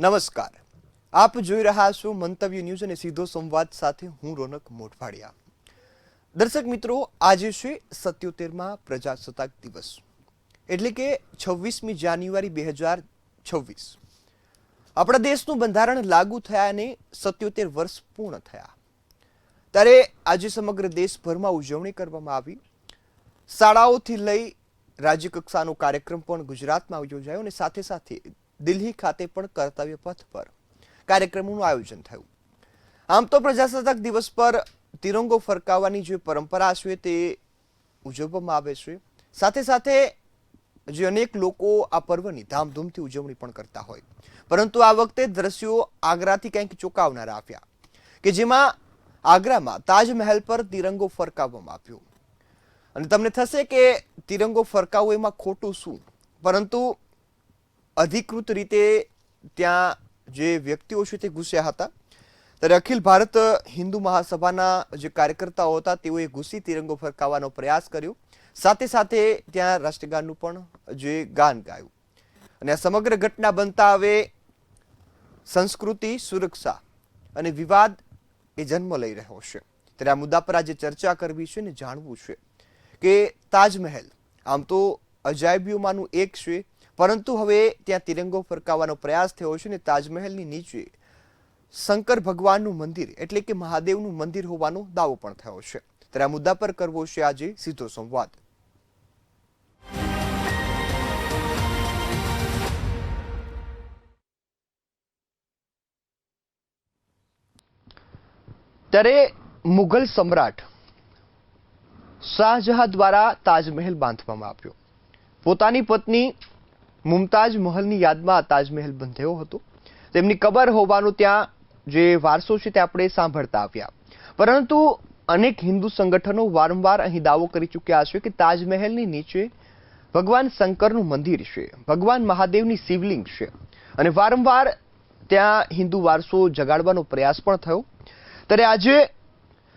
નમસ્કાર. આપ જોઈ રહ્યા છો મંતવ્ય ન્યૂઝ અને સીધો સંવાદ સાથે હું રોનક મોઢવાડિયા. દર્શક મિત્રો, આજે છે સત્યોતેરમાં પ્રજાસત્તાક દિવસ. એટલે કે છવ્વીસમી જાન્યુઆરી બે હજાર છવ્વીસ. આપણા દેશનું બંધારણ લાગુ થયા અને સત્યોતેર વર્ષ પૂર્ણ થયા. ત્યારે આજે સમગ્ર દેશભરમાં ઉજવણી કરવામાં આવી. શાળાઓથી લઈ રાજ્યકક્ષાનો કાર્યક્રમ પણ ગુજરાતમાં યોજાયો અને સાથે સાથે દિલ્હી ખાતે પણ કર્તવ્ય પથ પર કાર્યક્રમોનું આયોજન થયું. આમ તો પ્રજાસત્તાક દિવસ પર તિરંગો ફરકાવવાની જે પરંપરા છે તે ઉજવવામાં આવે છે. સાથે સાથે જે અનેક લોકો આ પર્વની ધામધૂમથી ઉજવણી પણ કરતા હોય. પરંતુ આ વખતે દ્રશ્યો આગ્રાથી કંઈક ચોંકાવનારા આવ્યા કે જેમાં આગ્રામાં તાજમહેલ પર તિરંગો ફરકાવવામાં આવ્યો. અને તમને થશે કે તિરંગો ફરકાવવો એમાં ખોટું શું? પરંતુ અધિકૃત રીતે ત્યાં જે વ્યક્તિઓ છે તે ઘૂસ્યા હતા. ત્યારે અખિલ ભારત હિન્દુ મહાસભાના જે કાર્યકર્તાઓ હતા, તેઓએ ઘૂસી તિરંગો ફરકાવવાનો પ્રયાસ કર્યો. સાથે સાથે ત્યાં રાષ્ટ્રગાનનું પણ જે ગાન ગાયું. અને આ સમગ્ર ઘટના બનતા હવે સંસ્કૃતિ, સુરક્ષા અને વિવાદ એ જન્મ લઈ રહ્યો છે. ત્યારે આ મુદ્દા પર આજે ચર્ચા કરવી છે ને જાણવું છે કે તાજમહેલ આમ તો અજાયબીઓમાંનું એક છે. પરંતુ હવે ત્યાં તિરંગો ફરકાવવાનો પ્રયાસ થયો છે અને તાજમહેલની નીચે શંકર ભગવાનનું મંદિર એટલે કે મહાદેવનું મંદિર હોવાનો દાવો પણ થયો છે. ત્યારે આ મુદ્દા પર કરવો છે આજે સીધો સંવાદ. ત્યારે મુઘલ સમ્રાટ શાહજહાં દ્વારા તાજમહેલ બાંધવામાં આવ્યો. પોતાની પત્ની મુમતાજ મહલની યાદમાં તાજમહેલ બંધાયો હતો. તેમની કબર હોવાનું ત્યાં જે વારસો છે તે આપણે સાંભળતા આવ્યા. પરંતુ અનેક હિન્દુ સંગઠનો વારંવાર અહીં દાવો કરી ચૂક્યા છે કે તાજમહેલની નીચે ભગવાન શંકરનું મંદિર છે, ભગવાન મહાદેવની શિવલિંગ છે અને વારંવાર ત્યાં હિન્દુ વારસો જગાડવાનો પ્રયાસ પણ થયો. ત્યારે આજે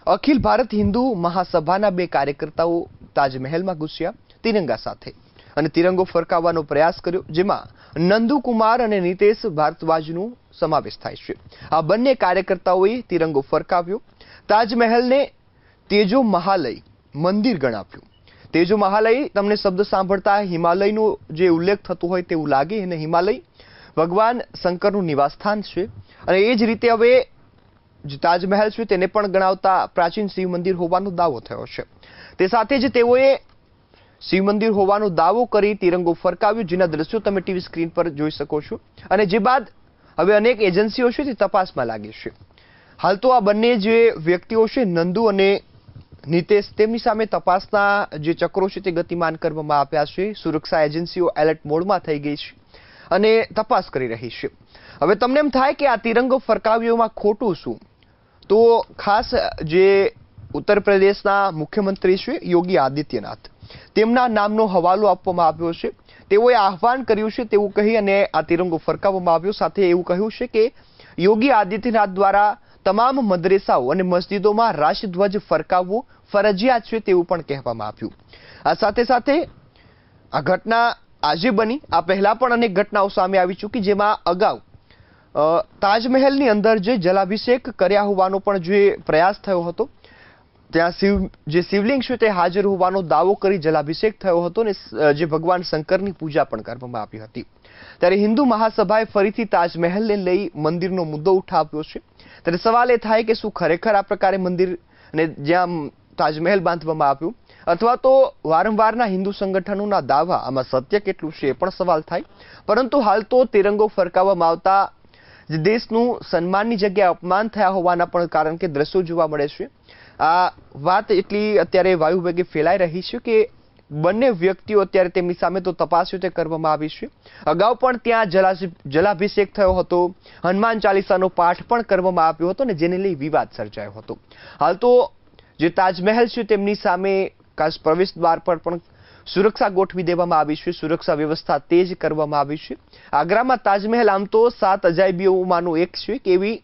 અખિલ ભારત હિન્દુ મહાસભાના બે કાર્યકર્તાઓ તાજમહેલમાં ઘૂસ્યા, તિરંગા સાથે. અને તિરંગો ફરકાવવાનો પ્રયાસ કર્યો, જેમાં નંદુકુમાર અને નીતેશ ભારદ્વાજનો સમાવેશ થાય છે. આ બંને કાર્યકર્તાઓએ તિરંગો ફરકાવ્યો. તાજમહેલને તેજો મહાલય મંદિર ગણાવ્યું. તેજો મહાલય, તમને શબ્દ સાંભળતા હિમાલયનો જે ઉલ્લેખ થતો હોય તેવું લાગે અને હિમાલય. ભગવાન શંકરનું નિવાસસ્થાન છે. અને એ જ રીતે હવે જે તાજમહેલ છે, તેને પણ ગણાવતા પ્રાચીન શિવ મંદિર હોવાનો દાવો થયો છે. તે સાથે જ તેઓએ શિવ મંદિર હોવાનો દાવો કરી તિરંગો ફરકાવ્યો, જેના દ્રશ્યો તમે ટીવી સ્ક્રીન પર જોઈ શકો છો. અને જે બાદ હવે અનેક એજન્સીઓ છે તે તપાસમાં લાગી છે. હાલ તો આ બંને જે વ્યક્તિઓ છે, નંદુ અને નીતેશ, તેમની સામે તપાસના જે ચક્રો છે તે ગતિમાન કરવામાં આવ્યા છે. સુરક્ષા એજન્સીઓ એલર્ટ મોડમાં થઈ ગઈ છે અને તપાસ કરી રહી છે. હવે તમને એમ થાય કે આ તિરંગો ફરકાવ્યોમાં ખોટું શું? તો ખાસ જે ઉત્તર પ્રદેશના મુખ્યમંત્રી છે, યોગી આદિત્યનાથ. તેમના નામનો હવાલો આપવામાં આવ્યો છે. તેઓએ આહવાન કર્યું છે, તેવું કહી અને આ તિરંગો ફરકાવવામાં આવ્યો. સાથે એવું કહ્યું છે કે, યોગી આદિત્યનાથ દ્વારા તમામ મદરેસાઓ અને મસ્જિદોમાં રાષ્ટ્રધ્વજ ફરકાવવો ફરજિયાત છે તેવું પણ કહેવામાં આવ્યું. આ સાથે સાથે આ ઘટના આજે બની. આ પહેલા પણ અનેક ઘટનાઓ સામે આવી ચૂકી, જેમાં અગાઉ તાજમહેલની અંદર જે જલાભિષેક કર્યા હોવાનો પણ જે પ્રયાસ થયો હતો ત્યાં શિવ, જે શિવલિંગ છે તે હાજર હોવાનો દાવો કરી જલાભિષેક થયો હતો ને જે ભગવાન શંકરની પૂજા પણ કરવામાં આવી હતી. ત્યારે હિન્દુ મહાસભાએ ફરીથી તાજમહેલને લઈ મંદિરનો મુદ્દો ઉઠાવ્યો છે. ત્યારે સવાલ એ થાય કે શું ખરેખર આ પ્રકારે મંદિર ને જ્યાં તાજમહેલ બાંધવામાં આવ્યું? અથવા તો વારંવારના હિન્દુ સંગઠનોના દાવા, આમાં સત્ય કેટલું છે એ પણ સવાલ થાય. પરંતુ હાલ તો તિરંગો ફરકાવવામાં આવતા જે દેશનું સન્માનની જગ્યાએ અપમાન થયા હોવાના પણ કારણ કે દ્રશ્યો જોવા મળે છે. આ વાત એટલી અત્યારે વાયુવેગે ફેલાઈ રહી છે કે બંને વ્યક્તિઓ અત્યારે તેમની સામે તો તપાસ તે કરવામાં આવી છે. અગાઉ પણ ત્યાં જલાભિષેક થયો હતો. હનુમાન ચાલીસાનો પાઠ પણ કરવામાં આવ્યો હતો ને જેને લઈ વિવાદ સર્જાયો હતો. હાલ તો જે તાજમહેલ છે તેમની સામે પ્રવેશ દ્વાર પર પણ સુરક્ષા ગોઠવી દેવામાં આવી છે. સુરક્ષા વ્યવસ્થા તેજ કરવામાં આવી છે. આગ્રામાં તાજમહેલ આમ તો સાત અજાયબીઓમાંનું એક છે કે એવી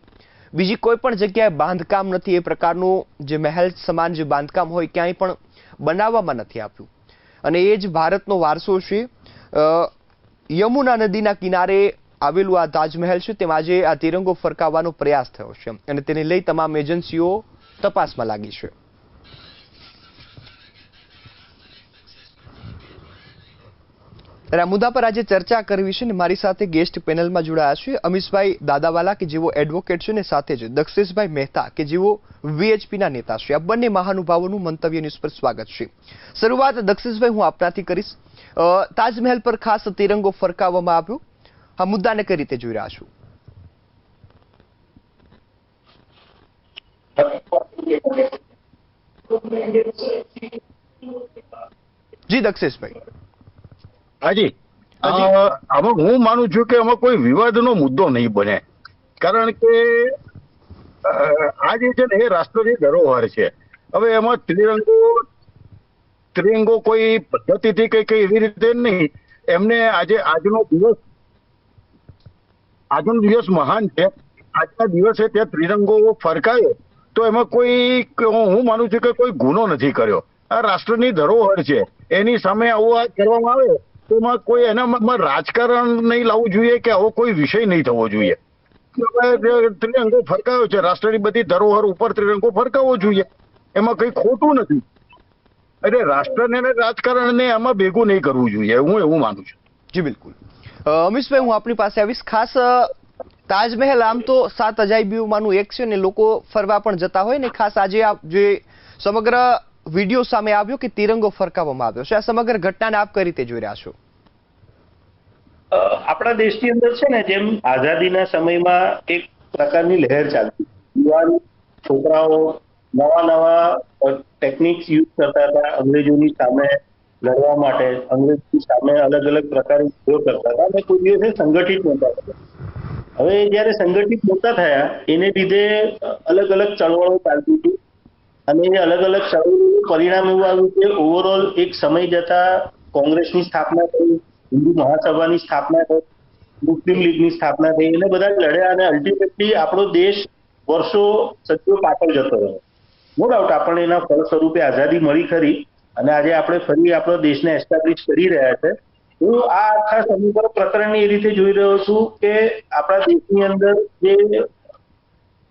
બીજી કોઈ પણ જગ્યાએ બાંધકામ નથી, એ પ્રકારનું જે મહેલ સમાન જે બાંધકામ હોય ક્યાંય પણ બનાવવામાં નથી આપ્યું અને એ જ ભારતનો વારસો છે. યમુના નદીના કિનારે આવેલું આ તાજમહેલ છે, તેમાં આજે આ તિરંગો ફરકાવવાનો પ્રયાસ થયો છે. અને તેને લઈ તમામ એજન્સીઓ તપાસમાં લાગી છે. ત્યારે મુદ્દા પર આજે ચર્ચા કરવી છે ને મારી સાથે ગેસ્ટ પેનલમાં જોડાયા છે અમીશભાઈ દાદાવાલા કે જેઓ એડવોકેટ છે ને સાથે જ, દક્ષેશભાઈ મહેતા કે જેઓ વીએચપીના નેતા છે. આ બંને મહાનુભાવોનું મંતવ્ય ન્યૂઝ પર સ્વાગત છે. શરૂઆત દક્ષેશભાઈ હું આપનાથી કરીશ. તાજમહેલ પર ખાસ તિરંગો ફરકાવવામાં આવ્યો. આ મુદ્દાને કઈ રીતે જોઈ રહ્યા છું? જી, દક્ષેશભાઈ. હાજી. આમાં હું માનું છું કે આમાં કોઈ વિવાદનો મુદ્દો નહીં બને. કારણ કે આ જે છે ને એ રાષ્ટ્રની ધરોહર છે. હવે એમાં ત્રિરંગો ત્રિરંગો કોઈ પદ્ધતિથી કઈ કઈ એવી રીતે નહીં. એમને આજે, આજનો દિવસ આજનો દિવસ મહાન છે. આજના દિવસે ત્યાં ત્રિરંગો ફરકાયો. તો એમાં કોઈ, હું માનું છું કે કોઈ ગુનો નથી કર્યો. આ રાષ્ટ્રની ધરોહર છે. એની સામે આવું આ કરવામાં આવે. તો એમાં કોઈ એનામાં રાજકારણ નહીં લાવવું જોઈએ કે આવો કોઈ વિષય નહીં થવો જોઈએ? ત્રિરંગો ફરકાયો છે, રાષ્ટ્રની બધી ધરોહર ઉપર ત્રિરંગો ફરકાવવો જોઈએ. એમાં કઈ ખોટું નથી. એટલે રાષ્ટ્રને રાજકારણને આમાં ભેગું નહીં કરવું જોઈએ, હું એવું માનું છું. જી, બિલકુલ. અમીશભાઈ હું આપણી પાસે આવીશ. ખાસ તાજમહેલ આમ તો સાત અજાયબીઓમાંનું એક છે ને લોકો ફરવા પણ જતા હોય ને, ખાસ આજે આ જે સમગ્ર વીડિયો સામે આવ્યો કે તિરંગો ફરકાવવામાં આવ્યો છે? આ સમગ્ર ઘટનાને આપ કઈ રીતે જોઈ રહ્યા છો? આપણા દેશની અંદર છે ને, જેમ આઝાદીના સમયમાં એક પ્રકારની લહેર ચાલતી યુવાન, છોકરાઓ નવા નવા ટેકનિક્સ યુઝ કરતા હતા, અંગ્રેજોની સામે લડવા માટે, અંગ્રેજોની સામે અલગ અલગ પ્રકારની ઉપયોગ કરતા હતા અને કોઈ દિવસે સંગઠિત નહોતા હવે જ્યારે સંગઠિત નહોતા થયા, એને લીધે અલગ અલગ ચળવળો ચાલતી હતી. અને એ અલગ અલગ ચળવળોનું પરિણામ એવું આવ્યું કે ઓવરઓલ એક સમય જતા કોંગ્રેસની સ્થાપના થઈ, હિન્દુ મહાસભાની સ્થાપના થઈ, મુસ્લિમ લીગની સ્થાપના થઈ એને બધા લડ્યા અને અલ્ટિમેટલી આપણો દેશ વર્ષો સદીઓ પાછળ જતો રહ્યો. નો ડાઉટ આપણને એના ફળ સ્વરૂપે આઝાદી મળી ખરી અને આજે આપણે ફરી આપણો દેશને એસ્ટાબ્લિશ કરી રહ્યા છે. હું આ આખા સમીકરણ પ્રકરણને એ રીતે જોઈ રહ્યો છું કે આપણા દેશની અંદર જે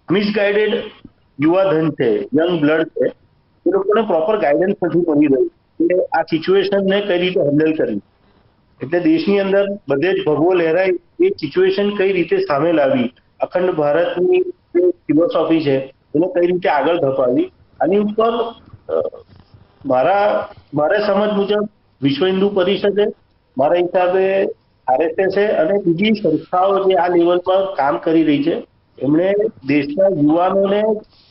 મિસગાઈડેડ યુવાધન છે યંગ બ્લડ છે, એ લોકોને પ્રોપર ગાઈડન્સ નથી મળી રહ્યું કે આ સિચ્યુએશનને કઈ રીતે હેન્ડલ કરવી? એટલે દેશની અંદર બધે જ ભગવો લહેરાય એ સિચ્યુએશન કઈ રીતે સામે લાવી અખંડ ભારતની ફિલોસોફી છે, એને કઈ રીતે આગળ ધપાવી આની ઉપર મારા મારા સમજ મુજબ વિશ્વ હિન્દુ પરિષદે મારા હિસાબે આરએસએસ અને બીજી સંસ્થાઓ જે આ લેવલ પર કામ કરી રહી છે, એમણે દેશના યુવાનોને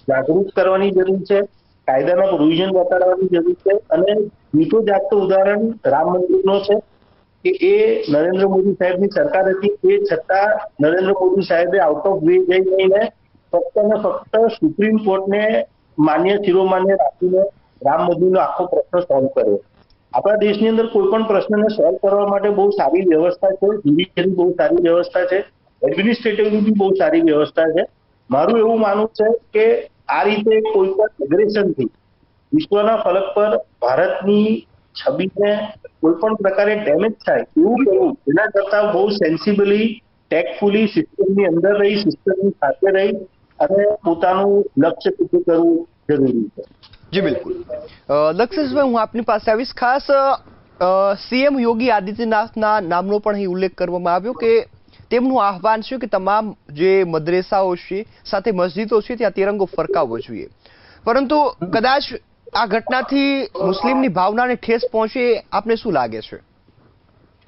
જાગૃત કરવાની જરૂર છે, કાયદાના પ્રોવિઝન બતાડવાની જરૂર છે અને મીઠું જાગતું ઉદાહરણ રામ મંદિરનો છે કે એ નરેન્દ્ર મોદી સાહેબની સરકાર હતી, એ છતાં નરેન્દ્ર મોદી સાહેબે આઉટ ઓફ વે જઈ જઈને ફક્ત ને ફક્ત સુપ્રીમ કોર્ટને માન્ય શિરોમાન્ય રાખીને રામ મંદિરનો આખો પ્રશ્ન સોલ્વ કર્યો. આપણા દેશની અંદર કોઈ પણ પ્રશ્નને સોલ્વ કરવા માટે બહુ સારી વ્યવસ્થા છે જ્યુડિશિયરી બહુ સારી વ્યવસ્થા છે એડમિનિસ્ટ્રેટિવની બહુ સારી વ્યવસ્થા છે. મારું એવું માનવું છે કે આ રીતે કોઈ પણ અગ્રેશનથી વિશ્વના ફલક પર ભારતની છબીને કોઈ પણ પ્રકારે ડેમેજ થાય એવું કરવું એના કરતા બહુ સેન્સિબલી ટેકફુલી સિસ્ટમની અંદર રહી સિસ્ટમની સાથે રહી અને પોતાનું લક્ષ્ય સિદ્ધ કરવું જરૂરી છે. જી બિલકુલ. અ, દક્ષેશભાઈ હું આપની પાસે આવીશ. ખાસ સીએમ યોગી આદિત્યનાથના નામનો પણ અહીં ઉલ્લેખ કરવામાં આવ્યો કે તેમનું આહવાન છે કે તમામ જે મદ્રેસાઓ છે, સાથે મસ્જિદો છે, ત્યાં તિરંગો ફરકાવવો જોઈએ. પરંતુ કદાચ આ ઘટનાથી મુસ્લિમની ભાવનાને ઠેસ પહોંચે, આપને શું લાગે છે?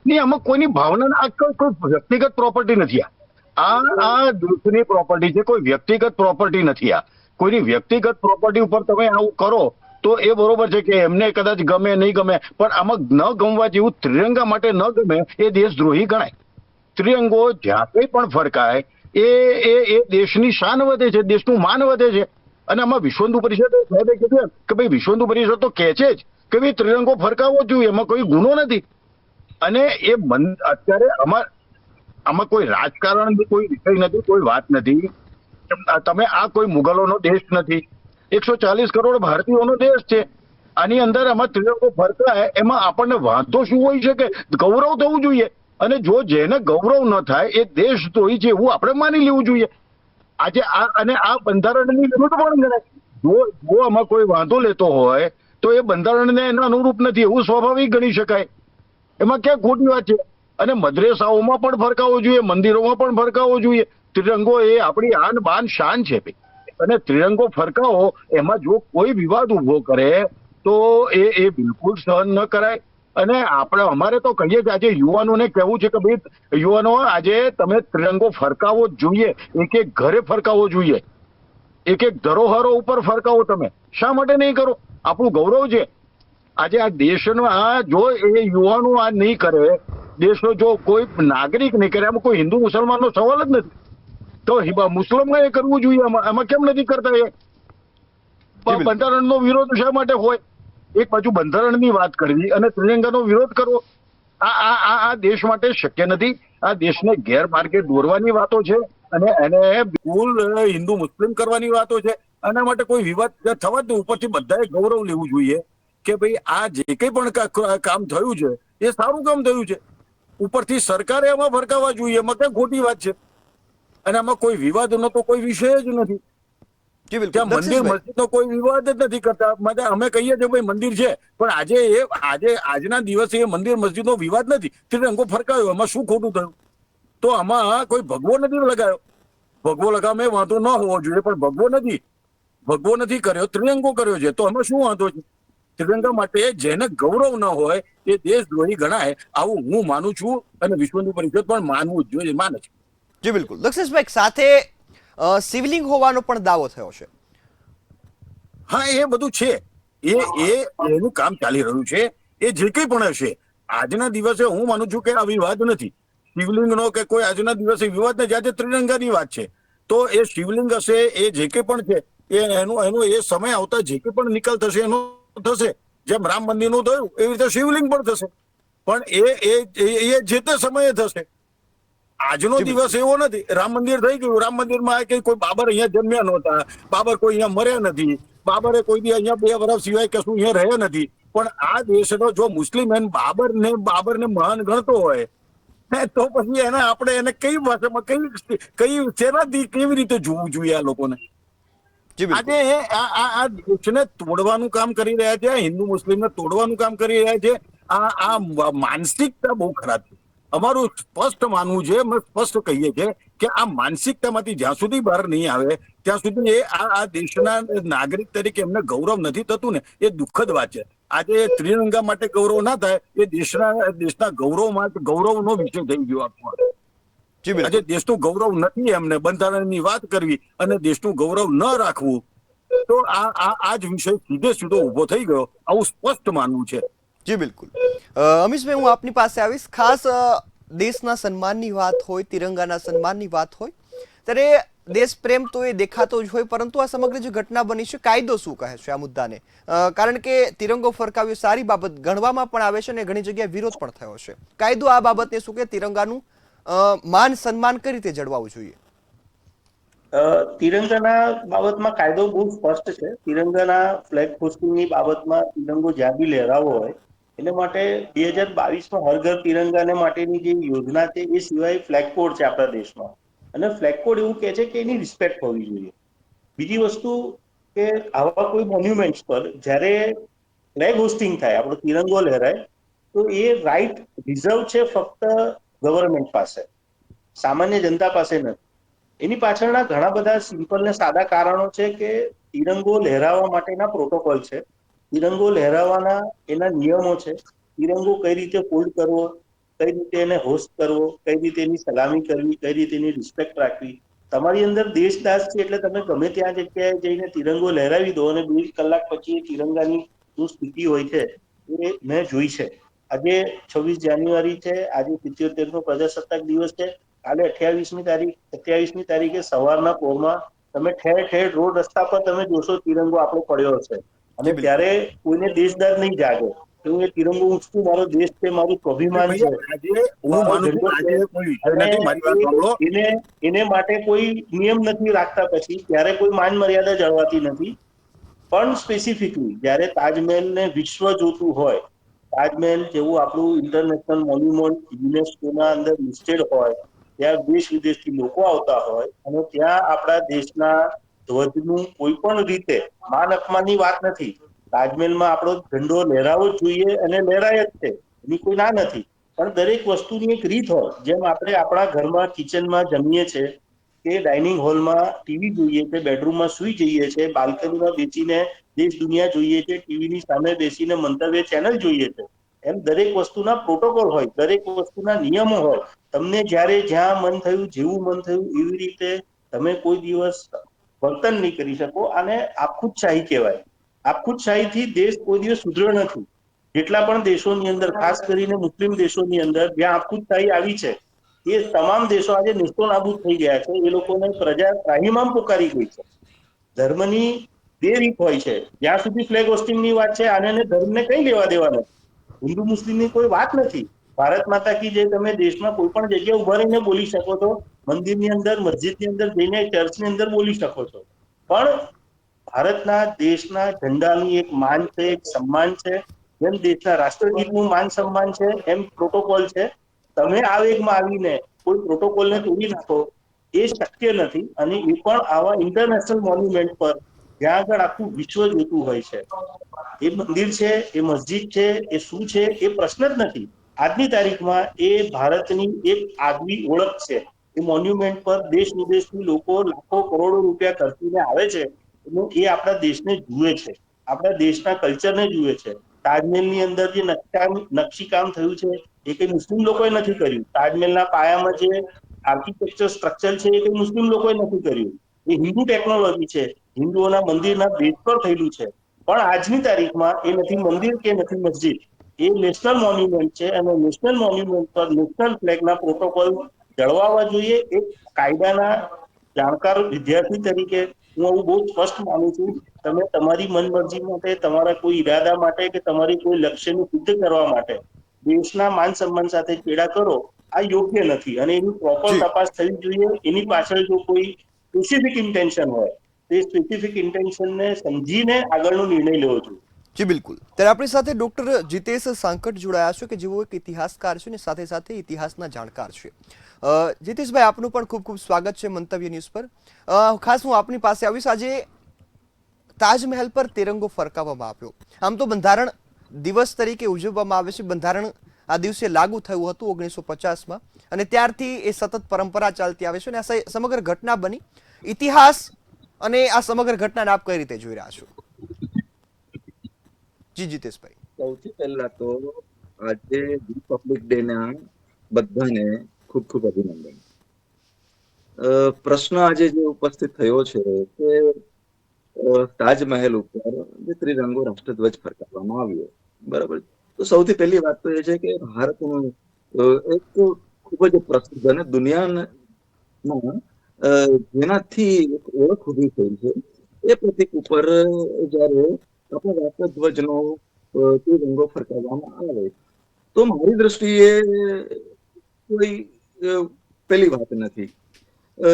નહીં, આમાં કોઈની ભાવના આ કોઈ વ્યક્તિગત પ્રોપર્ટી નથી આ. આ આ દેશની પ્રોપર્ટી છે, કોઈ વ્યક્તિગત પ્રોપર્ટી નથી આ. કોઈની વ્યક્તિગત પ્રોપર્ટી ઉપર તમે આવું કરો, તો એ બરોબર છે કે એમને કદાચ ગમે, નહીં ગમે, પણ આમાં ન ગમવા જેવું ત્રિરંગા માટે ન ગમે, એ દેશદ્રોહી ગણાય. ત્રિરંગો જ્યાં પણ ફરકાય, એ એ એ દેશની શાન વધે છે, દેશનું માન વધે છે. અને આમાં વિશ્વંદુ પરિષદ સાહેબે કીધું કે ભાઈ વિશ્વંદુ પરિષદ તો કહે છે જ કે ભાઈ ત્રિરંગો ફરકાવવો જોઈએ, એમાં કોઈ ગુનો નથી. અને એ મન, અત્યારે અમાર આમાં કોઈ રાજકારણ કોઈ વિષય નથી, કોઈ વાત નથી. તમે આ કોઈ મુગલોનો દેશ નથી. એકસો ચાલીસ કરોડ ભારતીયોનો દેશ છે. આની અંદર આમાં ત્રિરંગો ફરકાય, એમાં આપણને વાંધો શું હોય છે કે ગૌરવ થવું જોઈએ? અને જો જેને ગૌરવ ન થાય, એ દેશદ્રોહી છે એવું આપણે માની લેવું જોઈએ. આજે આ અને આ બંધારણની વિરુદ્ધ પણ ગણાય જો જો આમાં કોઈ વાંધો લેતો હોય, તો એ બંધારણને એના અનુરૂપ નથી, એવું સ્વાભાવિક ગણી શકાય. એમાં ક્યાં ખોટી વાત છે. અને મદ્રેસાઓમાં પણ ફરકાવવો જોઈએ, મંદિરોમાં પણ ફરકાવવો જોઈએ. ત્રિરંગો એ આપણી આન બાન શાન છે ભઈ. અને ત્રિરંગો ફરકાવો, એમાં જો કોઈ વિવાદ ઊભો કરે, તો એ એ બિલકુલ સહન ન કરાય. અને આપણે અમારે તો કહીએ કે આજે યુવાનોને કહેવું છે કે ભાઈ યુવાનો આજે તમે ત્રિરંગો ફરકાવો જોઈએ. એક એક ઘરે ફરકાવવો જોઈએ. એક એક ધરોહરો ઉપર ફરકાવો તમે. શા માટે નહીં કરો? આપણું ગૌરવ છે. આજે આ દેશનો આ જો એ યુવાનો આ નહીં કરે દેશનો જો કોઈ નાગરિક નહીં કરે આમાં કોઈ હિન્દુ મુસલમાનનો સવાલ જ નથી. તો મુસ્લિમ મુસ્લિમમાં એ કરવું જોઈએ. આમાં કેમ નથી કરતા એ. બંધારણનો વિરોધ શા માટે હોય? એક બાજુ બંધારણની વાત કરવી અને ત્રિરંગાનો વિરોધ કરવો. આ આ આ દેશ માટે શક્ય નથી. આ દેશને ગેરમાર્ગે દોરવાની વાતો છે અને એને બિલકુલ હિન્દુ, મુસ્લિમ કરવાની વાતો છે. આના માટે કોઈ વિવાદ થવા જ. ઉપરથી બધાએ ગૌરવ લેવું જોઈએ કે ભાઈ આ જે કંઈ પણ કામ થયું છે, એ સારું કામ થયું છે. ઉપરથી સરકારે એમાં ફરકાવવા જોઈએ. એમાં કઈ ખોટી વાત છે? અને આમાં કોઈ વિવાદનો તો કોઈ વિષય જ નથી. ત્યાં મંદિર મસ્જિદનો કોઈ વિવાદ જ નથી કરતા. માટે અમે કહીએ છીએ ભાઈ મંદિર છે પણ આજે એ આજે આજના દિવસે એ મંદિર મસ્જિદનો વિવાદ નથી. ત્રિરંગો ફરકાયો. એમાં શું ખોટું થયું? તો આમાં કોઈ ભગવો નથી લગાયો. ભગવો લગાવે વાંધો ન હોવો જોઈએ પણ ભગવો નથી. ભગવો નથી કર્યો ત્રિરંગો કર્યો છે. તો આમાં શું વાંધો છે? ત્રિરંગા માટે જેને ગૌરવ ન હોય એ દેશદ્રોહી ગણાય. આવું હું માનું છું અને વિશ્વ પરિષદ પણ માનવું જ જોઈએ માને છે. જી બિલકુલ. દક્ષિશભાઈ સાથે શિવલિંગ હોવાનો પણ દાવો થયો છે. હા, એ બધું છે. એ એ, એનું કામ ચાલી રહ્યું છે. એ જે કંઈ પણ હશે, આજના દિવસે હું માનું છું કે આ વિવાદ નથી. શિવલિંગનો કે કોઈ આજના દિવસે વિવાદ નથી, આજે ત્રિરંગાની વાત છે. તો એ શિવલિંગ હશે, એ જે કંઈ પણ છે, એ એનું એનું એ સમય આવતા જે કંઈ પણ નિકાલ થશે, એનો થશે. જેમ રામ મંદિરનું થયું, એવી રીતે શિવલિંગ પણ થશે. પણ એ- એ જે તે સમયે થશે આજનો દિવસ એવો નથી. રામ મંદિર થઈ ગયું. રામ મંદિરમાં કે કોઈ બાબર અહીંયા જન્મ્યા નહોતા. બાબર કોઈ અહીંયા મર્યા નથી. બાબરે કોઈ દી અહીંયા બે વર્ષ સિવાય કશું અહીંયા રહ્યા નથી. પણ આ દેશનો જો મુસ્લિમ એન બાબરને બાબરને મહાન ગણતો હોય તો પછી એને આપણે એને કઈ ભાષામાં કઈ કઈ શેનાથી કેવી રીતે જોવું જોઈએ આ લોકોને? આજે આ આ આ દેશને તોડવાનું કામ કરી રહ્યા છે હિન્દુ મુસ્લિમને તોડવાનું કામ કરી રહ્યા છે. આ આ માનસિકતા બહુ ખરાબ છે. અમારું સ્પષ્ટ માનવું છે અમે સ્પષ્ટ કહીએ છીએ કે આ માનસિકતામાંથી જ્યાં સુધી બહાર નહીં આવે ત્યાં સુધી એ આ આ દેશના નાગરિક તરીકે એમને ગૌરવ નથી થતું ને એ દુઃખદ વાત છે. આજે ત્રિરંગા માટે ગૌરવ ના થાય એ દેશના દેશના ગૌરવ ગૌરવનો વિષય થઈ ગયો આપણો આજે દેશનું ગૌરવ નથી એમને બંધારણની વાત કરવી અને દેશનું ગૌરવ ન રાખવું તો આ આ આ જ વિષય સીધે સીધો ઊભો થઈ ગયો આવું સ્પષ્ટ માનવું છે. જી, બિલકુલ. અમીશભાઈ, હું આપની પાસે આવીશ. ખાસ દેશના સન્માનની વાત હોય, તિરંગાના સન્માનની વાત હોય, ત્યારે દેશ પ્રેમ તો એ દેખાતો જ હોય, પરંતુ આ સમગ્ર જે ઘટના બની છે, કાયદો શું કહે છે આ મુદ્દાને? કારણ કે તિરંગો ફરકાવ્યો સારી બાબત ગણવામાં પણ આવે છે અને ઘણી જગ્યાએ વિરોધ પણ થયો છે. કાયદો આ બાબતને શું કે તિરંગાનું માન સન્માન કઈ રીતે જળવાવું જોઈએ? તિરંગાના બાબતમાં કાયદો બહુ સ્પષ્ટ છે. તિરંગાના ફ્લેગ હોસ્ટિંગની બાબતમાં તિરંગો જ્યાં બી લહેરાવો હોય એટલે માટે બે હજાર બાવીસમાં હર ઘર તિરંગાને માટેની જે યોજના છે, એ સિવાય ફ્લેગ કોડ છે આપણા દેશમાં. અને ફ્લેગ કોડ એવું કહે છે કે એની રિસ્પેક્ટ હોવી જોઈએ. બીજી વસ્તુ કે આવા કોઈ મોન્યુમેન્ટ્સ પર જ્યારે ફ્લેગ હોસ્ટિંગ થાય, આપણો તિરંગો લહેરાય, તો એ રાઈટ રિઝર્વ છે ફક્ત ગવર્મેન્ટ પાસે. સામાન્ય જનતા પાસે નથી. એની પાછળના ઘણા બધા સિમ્પલ ને સાદા કારણો છે કે તિરંગો લહેરાવવા માટેના પ્રોટોકોલ છે. તિરંગો લહેરાવવાના એના નિયમો છે. તિરંગો કઈ રીતે ફોલ્ડ કરવો, કઈ રીતે એને હોસ્ટ કરવો, કઈ રીતે એની સલામી કરવી, કઈ રીતે એની રિસ્પેક્ટ રાખવી. તમારી અંદર દેશદાસ છે એટલે તમે ગમે ત્યાં જગ્યાએ જઈને તિરંગો લહેરાવી દો અને બે કલાક પછી એ તિરંગાની શું સ્થિતિ હોય છે એ મેં જોઈ છે. આજે છવ્વીસ જાન્યુઆરી છે, આજે સિત્યોતેરમો પ્રજાસત્તાક દિવસ છે. કાલે અઠ્યાવીસમી તારીખ અઠ્યાવીસમી તારીખે સવારના પોરમાં તમે ઠેર ઠેર રોડ રસ્તા પર તમે જોશો તિરંગો આપણો પડ્યો હશે. અને. ત્યારે કોઈને દેશદાર નહીં જાગે. હું એ તિરંગો ઊંચકું મારો દેશ છે મારું સ્વાભિમાન છે. એને એને માટે કોઈ નિયમ નથી રાખતા પછી ત્યારે કોઈ માન મર્યાદા જળવાતી નથી. પણ સ્પેસિફિકલી જ્યારે તાજમહેલને વિશ્વ જોતું હોય તાજમહેલ જેવું આપણું ઇન્ટરનેશનલ મોન્યુમેન્ટ યુનેસ્કોના અંદર લિસ્ટેડ હોય ત્યાં દેશ વિદેશથી લોકો આવતા હોય અને ત્યાં આપણા દેશના ધ્વજનું કોઈ પણ રીતે માન અપમાનની વાત નથી. તાજમહેલમાં આપણો ઝંડો લહેરાવો જોઈએ અને લહેરાય જ છે. એની કોઈ ના નથી. પણ દરેક વસ્તુની એક રીત હોય, જેમ આપણે આપણા ઘરમાં, કિચનમાં જમીએ છે, કે ડાઇનિંગ હોલમાં ટીવી જોઈએ છે, બેડરૂમમાં સુઈ જઈએ છે, બાલ્કનીમાં બેસીને દેશ દુનિયા જોઈએ છે, ટીવીની સામે બેસીને મંતવ્ય ચેનલ જોઈએ છે. એમ દરેક વસ્તુના પ્રોટોકોલ હોય, દરેક વસ્તુના નિયમો હોય. તમને જ્યારે જ્યાં મન થયું, જેવું મન થયું, એવી રીતે તમે કોઈ દિવસ વર્તન નહીં કરી શકો અને આખું શાહી કહેવાય. આખું જ શાહીથી દેશ કોઈ દિવસ સુધર્યો નથી. જેટલા પણ દેશોની અંદર, ખાસ કરીને મુસ્લિમ દેશોની અંદર, જ્યાં આખું આવી છે, એ તમામ દેશો આજે નિસ્તો નાબૂદ થઈ ગયા છે. એ લોકોને પ્રજા ત્રાહિમામ પોકારી ગઈ છે. ધર્મની બે રીત હોય છે. જ્યાં સુધી ફ્લેગ હોસ્ટિંગની વાત છે, આને ને ધર્મને કઈ લેવા દેવા નથી. હિન્દુ મુસ્લિમની કોઈ વાત નથી. ભારત માતા કી જે તમે દેશમાં કોઈ પણ જગ્યાએ ઊભા રહીને બોલી શકો છો. મંદિરની અંદર, મસ્જિદની અંદર જઈને ચર્ચની અંદર બોલી શકો છો. પણ ભારતના દેશના ઝંડાની એક માન છે, એક સન્માન છે. જેમ દેશના રાષ્ટ્રગીતનું માન સન્માન છે, એમ પ્રોટોકોલ છે. તમે આ વેગમાં આવીને કોઈ પ્રોટોકોલને તોડી નાખો એ શક્ય નથી અને એ પણ આવા ઇન્ટરનેશનલ મોન્યુમેન્ટ પર જ્યાં આગળ આખું વિશ્વ જોતું હોય છે. એ મંદિર છે, એ મસ્જિદ છે, એ શું છે, એ પ્રશ્ન જ નથી. આજની તારીખમાં એ ભારતની એક આગવી ઓળખ છે. એ મોન્યુમેન્ટ પર દેશ વિદેશથી લોકો લાખો કરોડો રૂપિયા ખર્ચીને આવે છે એ આપણા દેશને જુએ છે. આપણા દેશના કલ્ચરને જુએ છે. તાજમહેલની અંદર જે નકશા નકશીકામ થયું છે, એ કઈ મુસ્લિમ લોકોએ નથી કર્યું. તાજમહેલના પાયામાં જે આર્કિટેક્ચર સ્ટ્રક્ચર છે, એ કઈ મુસ્લિમ લોકોએ નથી કર્યું. એ હિન્દુ ટેકનોલોજી છે. હિન્દુઓના મંદિરના બેઝ પર થયેલું છે. પણ આજની તારીખમાં એ નથી મંદિર કે નથી મસ્જિદ. એ નેશનલ મોન્યુમેન્ટ છે અને નેશનલ મોન્યુમેન્ટ પર નેશનલ ફ્લેગના પ્રોટોકોલ જળવાવા જોઈએ. એક કાયદાના જાણકાર વિદ્યાર્થી તરીકે હું આવું બહુ સ્પષ્ટ માનું છું. તમે તમારી મનમરજી માટે તમારા કોઈ ઈરાદા માટે કે તમારી કોઈ લક્ષ્યને સિદ્ધ કરવા માટે દેશના માન સન્માન સાથે ચેડા કરો આ યોગ્ય નથી. અને એની પ્રોપર તપાસ થવી જોઈએ. એની પાછળ જો કોઈ સ્પેસિફિક ઇન્ટેન્શન હોય તે સ્પેસિફિક ઇન્ટેન્શનને સમજીને આગળનો નિર્ણય લેવો જોઈએ. જી બિલકુલ. ત્યારે આપણી સાથે ડોક્ટર જીતેશ સાંકટ જોડાયા છે કે જેઓ એક ઇતિહાસકાર છે અને સાથે સાથે ઇતિહાસના જાણકાર છે. જીતેશભાઈ, આપનું પણ ખૂબ ખૂબ સ્વાગત છે મંતવ્ય ન્યૂઝ પર. ખાસ હું આપની પાસે આવીશ. આજે તાજમહેલ પર તિરંગો ફરકાવવામાં આવ્યો. આમ તો બંધારણ દિવસ તરીકે ઉજવવામાં આવે છે. બંધારણ આ દિવસે લાગુ થયું હતું ઓગણીસો પચાસમાં અને ત્યારથી એ સતત પરંપરા ચાલતી આવે છે અને આ સમગ્ર ઘટના બની. ઇતિહાસ અને આ સમગ્ર ઘટનાને આપ કઈ રીતે જોઈ રહ્યા છો? જી, જીતેશભાઈ. સૌથી પહેલા તો આજે રિપબ્લિક ડે ના બધાને ખૂબ ખૂબ અભિનંદન પ્રશ્ન આજે જે ઉપસ્થિત થયો છે કે તાજમહેલ ઉપર જે ત્રિરંગો રાષ્ટ્રધ્વજ ફરકાવવામાં આવ્યો. બરાબર? તો સૌથી પહેલી વાત તો એ છે કે ભારતનું એક ખૂબ જ પ્રસિદ્ધ અને દુનિયામાં જેનાથી ઓળખ ઊભી થઈ છે. એ પ્રતિક ઉપર જ્યારે આપણા રાષ્ટ્રધ્વજનો ત્રિરંગો ફરકાવવામાં આવે, તો મારી દ્રષ્ટિએ કોઈ પેલી વાત નથી.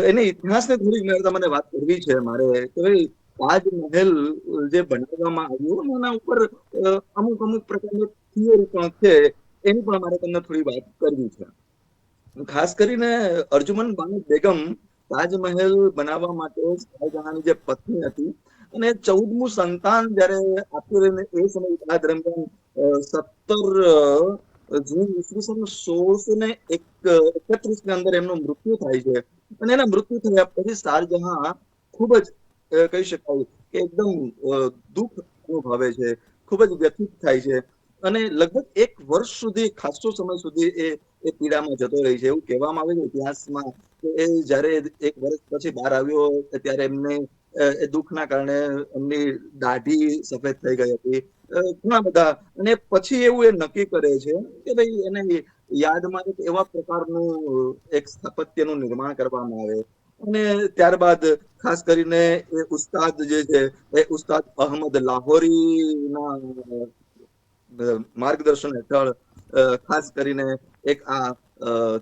એને ઇતિહાસને થોડી મેં તમને વાત કરવી છે મારે. કે ભાઈ તાજમહેલ જે બનાવવામાં આવ્યો, એના ઉપર અમુક અમુક પ્રકારની થિયરી પણ છે, એની પણ મારે તમને થોડી વાત કરવી છે. ખાસ કરીને અર્જુમન બાનુ બેગમ તાજમહેલ બનાવવા માટે શાહજહાંની જે પત્ની હતી અને ચૌદમું સંતાન જયારે આપ્યું રહીને એ સમય દરમિયાન સત્તર જૂન ઈસવીસન સોળસો ને એક એકત્રીસની અંદર એમનું મૃત્યુ થાય છે. અને એના મૃત્યુ થયા પછી શારજહાં ખૂબ જ કહી શકાય કે એકદમ દુઃખ અનુભવે છે, ખૂબ જ વ્યથિત થાય છે. અને લગભગ એક વર્ષ સુધી, ખાસો સમય સુધી એ એ પીડામાં જતો રહે છે. એવું કહેવામાં આવે છે ઇતિહાસમાં કે એ જ્યારે એક વર્ષ પછી બહાર આવ્યો ત્યારે એમને દુઃખના કારણે એમની દાઢી સફેદ થઈ ગઈ હતી. ઘણા બધા. અને પછી એવું એ નક્કી કરે છે કે ભાઈ એને યાદમાં એક એવા પ્રકારનું એક સ્થાપત્યનું નિર્માણ કરવામાં આવે. અને ત્યારબાદ ખાસ કરીને એ ઉસ્તાદ જે છે, એ ઉસ્તાદ અહમદ લાહોરીના માર્ગદર્શન હેઠળ ખાસ કરીને એક આ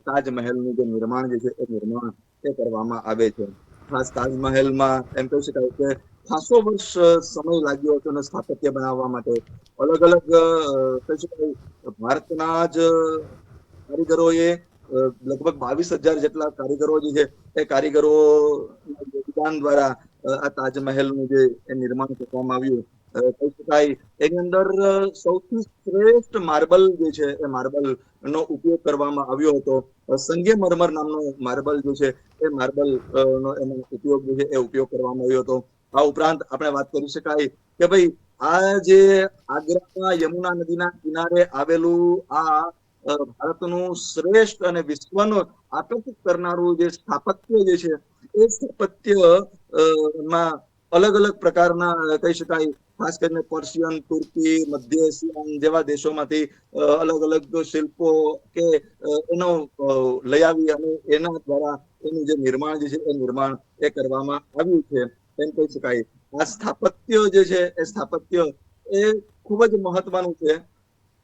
તાજમહેલનું જે નિર્માણ જે છે, એ નિર્માણ એ કરવામાં આવે છે. ખાસ તાજમહેલમાં એમ કહી શકાય કે ખાસો વર્ષ સમય લાગ્યો હતો અને સ્થાપત્ય બનાવવા માટે. અલગ અલગ કહી શકાય ભારતના જ કારીગરોએ લગભગ બાવીસ હજાર જેટલા કારીગરો જે છે, એ કારીગરો યોગદાન દ્વારા આ તાજમહેલનું જે નિર્માણ કરવામાં આવ્યું. કહી શકાય એની અંદર સૌથી શ્રેષ્ઠ માર્બલ જે છે, એ માર્બલ નો ઉપયોગ કરવામાં આવ્યો હતો. સંગે મરમર નામનો માર્બલ જે છે, એ માર્બલ નો એનો ઉપયોગ જે છે, એ ઉપયોગ કરવામાં આવ્યો હતો. આ ઉપરાંત આપણે વાત કરી શકાય કે ભાઈ, આ જે આગ્રામાં યમુના નદીના કિનારે આવેલું આ ભારતનું શ્રેષ્ઠ અને વિશ્વનું આકર્ષિત કરનારું જે સ્થાપત્ય જે છે, એ સ્થાપત્યમાં અલગ અલગ પ્રકારના કહી શકાય ખાસ કરીને પર્શિયન, તુર્કી, મધ્ય એશિયન જેવા દેશોમાંથી અલગ અલગ શિલ્પો કે એનો લઈ આવી અને એના દ્વારા એનું જે નિર્માણ જે છે એ નિર્માણ એ કરવામાં આવ્યું છે એમ કહી શકાય. આ સ્થાપત્ય જે છે એ સ્થાપત્ય એ ખૂબ જ મહત્વનું છે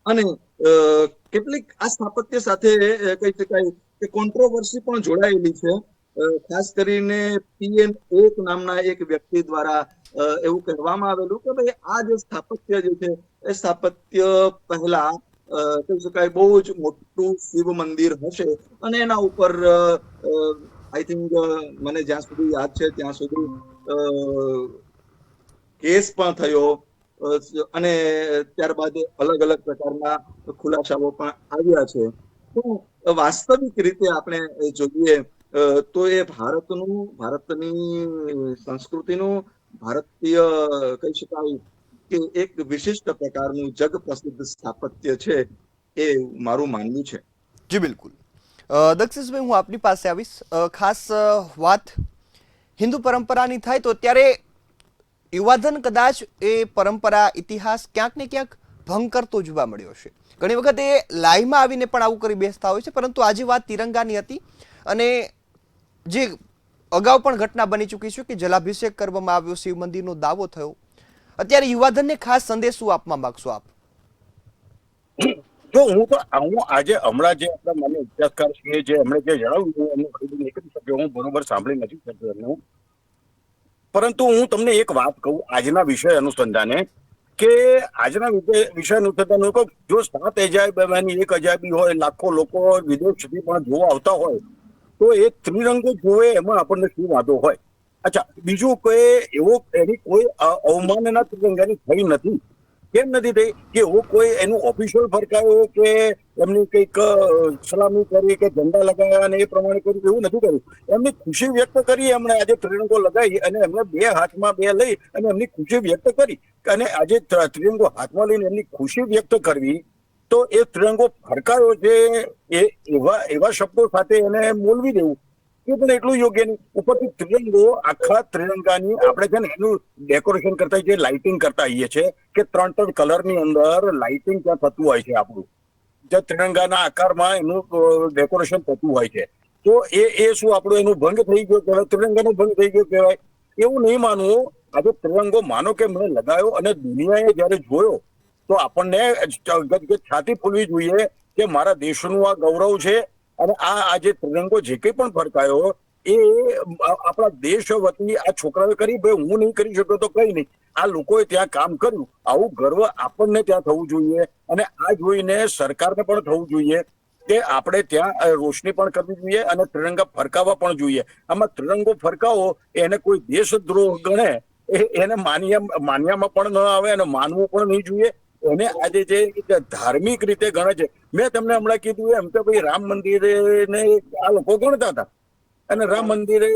અને કેટલીક આ સ્થાપત્ય સાથે કહી શકાય કે કોન્ટ્રોવર્સી પણ જોડાયેલી છે. ખાસ કરીને પીએન એક નામના એક વ્યક્તિ દ્વારા એવું કહેવામાં આવેલું કે ભાઈ, આ જે સ્થાપત્ય જે છે, એ સ્થાપત્ય પહેલા કહી શકાય, બહુ જ મોટું શિવ મંદિર હશે. અને એના ઉપર આઈ થિંક મને જ્યાં સુધી યાદ છે, ત્યાં સુધી કેસ પણ થયો. અને ત્યારબાદ અલગ અલગ પ્રકારના ખુલાસાઓ પણ આવ્યા છે. તો વાસ્તવિક રીતે આપણે જોઈએ તો એ ભારતનું, ભારતની સંસ્કૃતિનું ભારતીય કહી શકાય કે એક વિશિષ્ટ પ્રકારનું જગ પ્રસિદ્ધ સ્થાપત્ય છે એ મારું માનવું છે. જી બિલકુલ. દક્ષેશભાઈ હું આપની પાસે આવીશ. ખાસ વાત હિન્દુ પરંપરાની થાય તો ત્યારે યુવાધન કદાચ એ પરંપરા, ઇતિહાસ ક્યાંક ને ક્યાંક ભંગ કરતો જોવા મળ્યો છે ઘણી વખત એ લાઈવમાં આવીને પણ આવું કરી બેસતા હોય છે, પરંતુ આજે વાત તિરંગાની હતી અને જે અગાઉ પણ ઘટના બની ચૂકી છે કે જલાભિષેક કરવામાં આવ્યો, શિવ મંદિરનો દાવો થયો. અત્યારે યુવાધનને ખાસ સંદેશ આપવા માંગશો આપ. જો હું તો હું આજે હમણાં જે આપણા મને ઇતિહાસકાર છે જે એમણે જે જણાવ્યું એમનું ખરીદી નહીં શક્યો હું બરોબર સાંભળી નથી શક્યો એમનું. પરંતુ હું તમને એક વાત કહું આજના વિષય અનુસંધાને કે આજના વિષય અનુસંધાને કહું, જો સાત અજાયબીમાંની એક અજાયબી હોય, લાખો લોકો વિદેશ સુધી પણ જોવા આવતા હોય તો એ ત્રિરંગો જોવે એમાં આપણને શું વાંધો હોય. અચ્છા, બીજું કે એવો એની કોઈ અવમાનના ત્રિરંગાની થઈ નથી. કેમ નથી થઈ? કે એવો કોઈ એનું ઓફિશિયલ ફરકાયો કે એમની કંઈક સલામી કરી કે ઝંડા લગાવ્યા અને એ પ્રમાણે કર્યું, એવું નથી કર્યું. એમની ખુશી વ્યક્ત કરી એમણે આજે ત્રિરંગો લગાવી અને એમને બે હાથમાં બે લઈ અને એમની ખુશી વ્યક્ત કરી. અને આજે ત્રિરંગો હાથમાં લઈને એમની ખુશી વ્યક્ત કરવી તો એ ત્રિરંગો ફરકાયો છે, એ એવા એવા શબ્દો સાથે એને બોલવી દેવું. એ પણ એટલું યોગ્ય નહીં. ઉપરથી ત્રિરંગો, આખા ત્રિરંગાની આપણે છે ને એનું ડેકોરેશન કરતા જે લાઇટિંગ કરતા હોઈએ છે કે ત્રણ ત્રણ કલરની અંદર લાઇટિંગ ત્યાં થતું હોય છે આપણું. જે ત્રિરંગાના આકારમાં એનું ડેકોરેશન થતું હોય છે. તો એ એ શું આપણું એનું ભંગ થઈ ગયો કહેવાય? ત્રિરંગાનો ભંગ થઈ ગયો કહેવાય? એવું નહીં માનવું. આજે ત્રિરંગો માનો કે મેં લગાવ્યો અને દુનિયાએ જ્યારે જોયો તો આપણને ગદગદ છાતી ફૂલવી જોઈએ કે મારા દેશનું આ ગૌરવ છે અને આ આજે ત્રિરંગો જે કંઈ પણ ફરકાયો એ આપણા દેશ વતી આ છોકરાઓએ કરી. ભાઈ, હું નહીં કરી શક્યો તો કઈ નહીં. આ લોકોએ ત્યાં કામ કર્યું. આવું ગર્વ આપણને ત્યાં થવું જોઈએ અને આ જોઈને સરકારને પણ થવું જોઈએ કે આપણે ત્યાં રોશની પણ કરવી જોઈએ અને ત્રિરંગા ફરકાવવા પણ જોઈએ. આમાં ત્રિરંગો ફરકાવો એને કોઈ દેશદ્રોહ ગણે એને માન્યા માન્યામાં પણ ન આવે અને માનવું પણ નહીં જોઈએ. એને આજે જે ધાર્મિક રીતે ગણે છે. મેં તમને હમણાં કીધું એમ તો ભાઈ રામ મંદિરે ને આ લોકો ગણતા હતા. અને રામ મંદિરે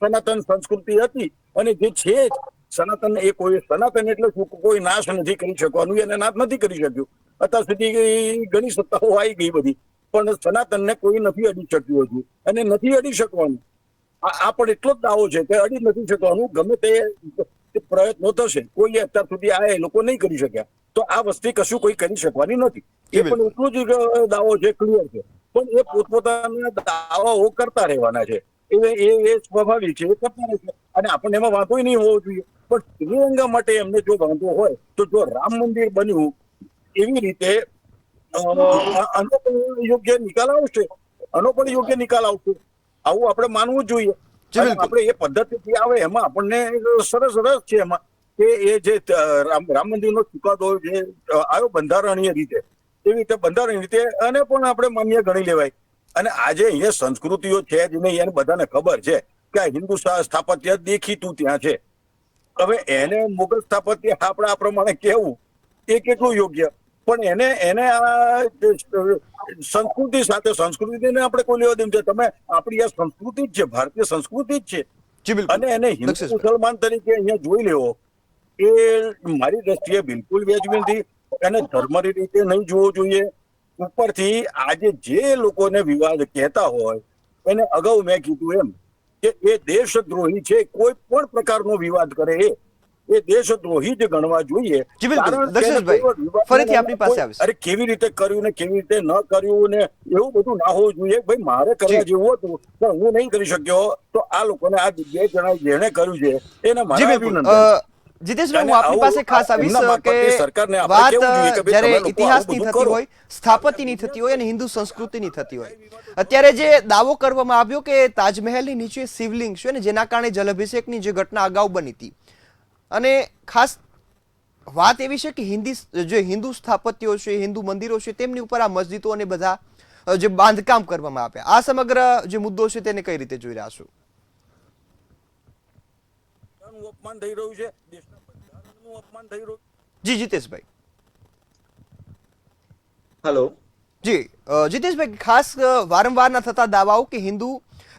સનાતન સંસ્કૃતિ હતી. અને જે છે સનાતન, એ કોઈ સનાતન એટલે કોઈ નાશ નથી કરી શકવાનું, એને નાશ નથી કરી શક્યું. અત્યાર સુધી ઘણી સત્તાઓ આવી ગઈ બધી. પણ સનાતનને કોઈ નથી અડી શક્યું હજુ. અને નથી અડી શકવાનું. આ પણ એટલો જ દાવો છે કે અડી નથી શકવાનું. ગમે તે પ્રયત્નો થશે કોઈ અત્યાર સુધી આ એ લોકો નહીં કરી શક્યા. તો આ વસ્તી કશું કોઈ કરી શકવાની નથી. એ પણ એટલું જ દાવો છે ક્લિયર છે. પણ એ પોતપોતાના દાવાઓ કરતા રહેવાના છે. એ એ એ સ્વાભાવિક છે એ કરતા રહેશે. અને આપણને એમાં વાંધો નહીં હોવો જોઈએ. પણ શ્રીલંકા માટે એમને જો વાંધો હોય તો જો રામ મંદિર બન્યું એવી રીતે આનો પણ યોગ્ય નિકાલ આવશે. આનો પણ યોગ્ય નિકાલ આવશે. આવું આપણે માનવું જોઈએ. આપણે એ પદ્ધતિથી આવે એમાં આપણને સરસ રસ છે એમાં કે એ જે રામ મંદિરનો ચુકાદો જે આવ્યો બંધારણીય રીતે એવી રીતે બંધારણીય રીતે અને પણ આપણે માન્ય ગણી લેવાય. અને આજે અહીંયા સંસ્કૃતિઓ છે જ નહીં એને બધાને ખબર છે કે આ હિન્દુ સ્થા- સ્થાપત્ય દેખીતું ત્યાં છે. હવે એને મુગલ સ્થાપત્ય આપણે આ પ્રમાણે કેવું? એ કેટલું યોગ્ય? પણ એને એને આ સંસ્કૃતિ સાથે સંસ્કૃતિને આપણે કોઈ લેવા દેવું છે? તમે આપણી આ સંસ્કૃતિ જ છે ભારતીય સંસ્કૃતિ જ છે. અને એને હિન્દુ મુસલમાન તરીકે અહીંયા જોઈ લેવો એ મારી દ્રષ્ટિએ બિલકુલ વ્યાજબી નથી એને ધર્મની રીતે નહીં જોવો જોઈએ. ઉપરથી આજે જે લોકોને વિવાદ કહેતા હોય એને અગાઉ મેં કીધું એમ કે એ દેશદ્રોહી છે કોઈ પણ પ્રકારનો વિવાદ કરે એ. એ દેશદ્રોહી જ ગણવા જોઈએ. ફરીથી ના આપની પાસે અરે કેવી રીતે કર્યું ને કેવી રીતે ન કર્યું ને એવું બધું ના હોવું જોઈએ. ભાઈ મારે કરવા જેવું હતું પણ હું નહીં કરી શક્યો તો આ લોકોને આ જગ્યાએ જણા જેણે કર્યું છે. એને મારે અભિનંદન. જીતેશભાઈ હું આપની પાસે ખાસ આવીશ કે વાત કહેવું જોઈએ કે ભાઈ જ્યારે ઇતિહાસની થતી હોય સ્થાપત્યની થતી હોય અને હિન્દુ સંસ્કૃતિની થતી હોય. અત્યારે જે દાવો કરવામાં આવ્યો કે તાજમહેલની નીચે શિવલિંગ છે ને જેના કારણે જલાભિષેકની જે ઘટના અગાઉ બની હતી અને ખાસ વાત એવી છે કે હિન્દી જે હિન્દુ સ્થાપત્યો છે હિન્દુ મંદિરો છે તેમની ઉપર આ મસ્જિદો અને બધા જે બાંધકામ કરવામાં આવ્યા. આ સમગ્ર જે મુદ્દો છે તેને કઈ રીતે જોઈ રહ્યા છો? અપમાન થઈ રહ્યું છે. દેશના બંધારણનું અપમાન થઈ રહ્યું. જી જીતેશભાઈ. હેલો જી જીતેશભાઈ ખાસ વારંવારના થતા દાવાઓ કે હિન્દુ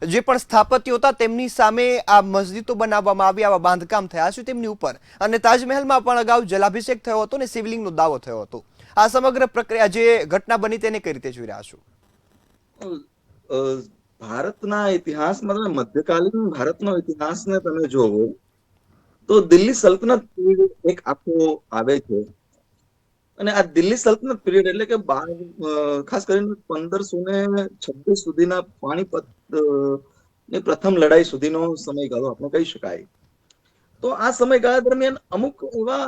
જે પણ સ્થાપત્યો હતા તેમની સામે આ મસ્જિદો બનાવવામાં આવી, આવા બાંધકામ થયા છે તેમની ઉપર. અને તાજમહેલમાં પણ અગાઉ જલાભિષેક થયો હતો ને શિવલિંગનો દાવો થયો હતો. આ સમગ્ર પ્રક્રિયા જે ઘટના બની તેને કઈ રીતે જોઈ રહ્યા છો? ભારતના ઇતિહાસમાં તમે મધ્યકાલીન ભારતનો ઇતિહાસને તમે જોવો, તો દિલ્હી સલ્તનત પીરિયડ એક આખો આવે છે. અને આ દિલ્હી સલ્તનત પીરિયડ એટલે કે બાર ખાસ કરીને પંદરસો ને છવ્વીસ સુધીના પાણીપત ની પ્રથમ લડાઈ સુધીનો સમયગાળો આપણે કહી શકાય. તો આ સમયગાળા દરમિયાન અમુક એવા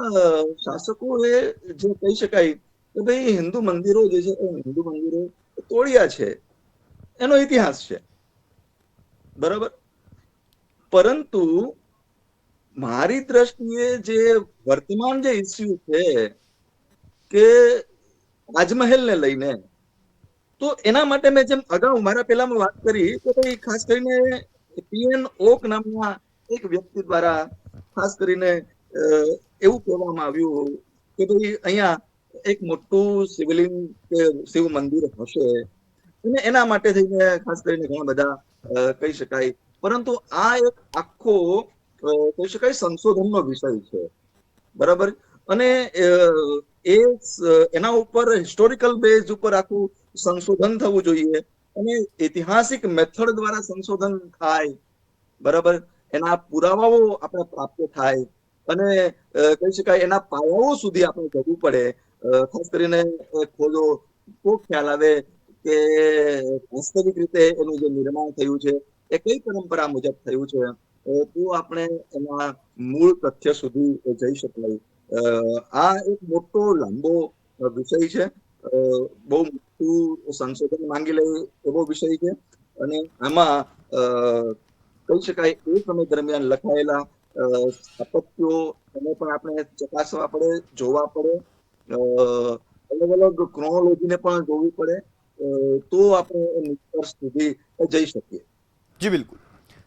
શાસકોએ જે કહી શકાય કે ભાઈ હિન્દુ મંદિરો જે છે હિન્દુ મંદિરો તોડ્યા છે. એનો ઇતિહાસ છે. બરાબર? પરંતુ મારી દ્રષ્ટિએ જે વર્તમાન જે ઇસ્યુ છે કે તાજમહેલને લઈને તો એના માટે મેં જેમ અગાઉ મારા પહેલામાં વાત કરી, તો કઈ ખાસ કરીને પીએન ઓક નામના એક વ્યક્તિ દ્વારા ખાસ કરીને એવું કહેવામાં આવ્યું કે ભાઈ અહીંયા એક મોટું શિવલિંગ કે શિવ મંદિર હશે. અને એના માટે થઈને ખાસ કરીને ઘણા બધા કહી શકાય. પરંતુ આ એક આખો કહી શકાય સંશોધનનો વિષય છે. બરાબર? અને એ એના ઉપર હિસ્ટોરિકલ બેઝ ઉપર આખું સંશોધન થવું જોઈએ. અને ઐતિહાસિક મેથડ દ્વારા સંશોધન થાય. બરાબર? એના પુરાવાઓ આપણે પ્રાપ્ત થાય. અને કહી શકાય એના પાયાઓ સુધી આપણે જવું પડે. ખાસ કરીને ખોજો, તો ખ્યાલ આવે કે વાસ્તવિક રીતે એનું જે નિર્માણ થયું છે, એ કઈ પરંપરા મુજબ થયું છે? તો આપણે એના મૂળ તથ્ય સુધી જઈ શકાય. આ એક મોટો લાંબો વિષય છે. બહુ મોટું સંશોધન માંગી લે એવો વિષય છે. અને આમાં કહી શકાય એ સમય દરમિયાન લખાયેલા સ્થાપત્યો, એને પણ આપણે ચકાસવા પડે, જોવા પડે. અલગ અલગ ક્રોનોલોજીને પણ જોવી પડે. તો આપણે નિષ્કર્ષ સુધી જઈ શકીએ. જી, બિલકુલ.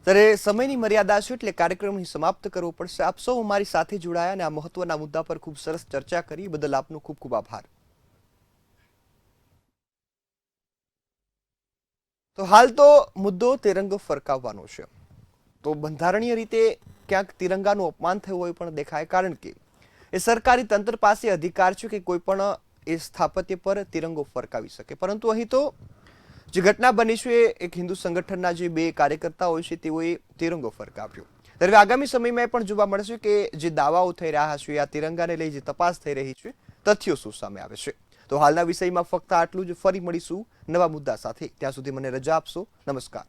ત્યારે સમયની મર્યાદા છે એટલે કાર્યક્રમ સમાપ્ત કરવો પડશે? આપ સૌ અમારી સાથે જોડાયા અને આ મહત્વના મુદ્દા પર ખૂબ સરસ ચર્ચા કરી. બદલ આપનો ખૂબ ખૂબ આભાર. તો હાલ તો મુદ્દો તિરંગો ફરકાવવાનો છે. તો બંધારણીય રીતે ક્યાંક તિરંગાનું અપમાન થયું હોય પણ દેખાય કારણ કે એ સરકારી તંત્ર પાસે અધિકાર છે કે કોઈ પણ એ સ્થાપત્ય પર તિરંગો ફરકાવી શકે. પરંતુ અહીં તો જે ઘટના બની છે એક હિન્દુ સંગઠનના જે બે કાર્યકર્તાઓ છે તેઓએ તિરંગો ફરકાવ્યો. ત્યારે આગામી સમયમાં પણ જોવા મળશે કે જે દાવાઓ થઈ રહ્યા છે આ તિરંગાને લઈ જે તપાસ થઈ રહી છે, તથ્યો શું સામે આવે છે. તો હાલના વિષયમાં ફક્ત આટલું જ. ફરી મળીશું નવા મુદ્દા સાથે. ત્યાં સુધી મને રજા આપશો. નમસ્કાર.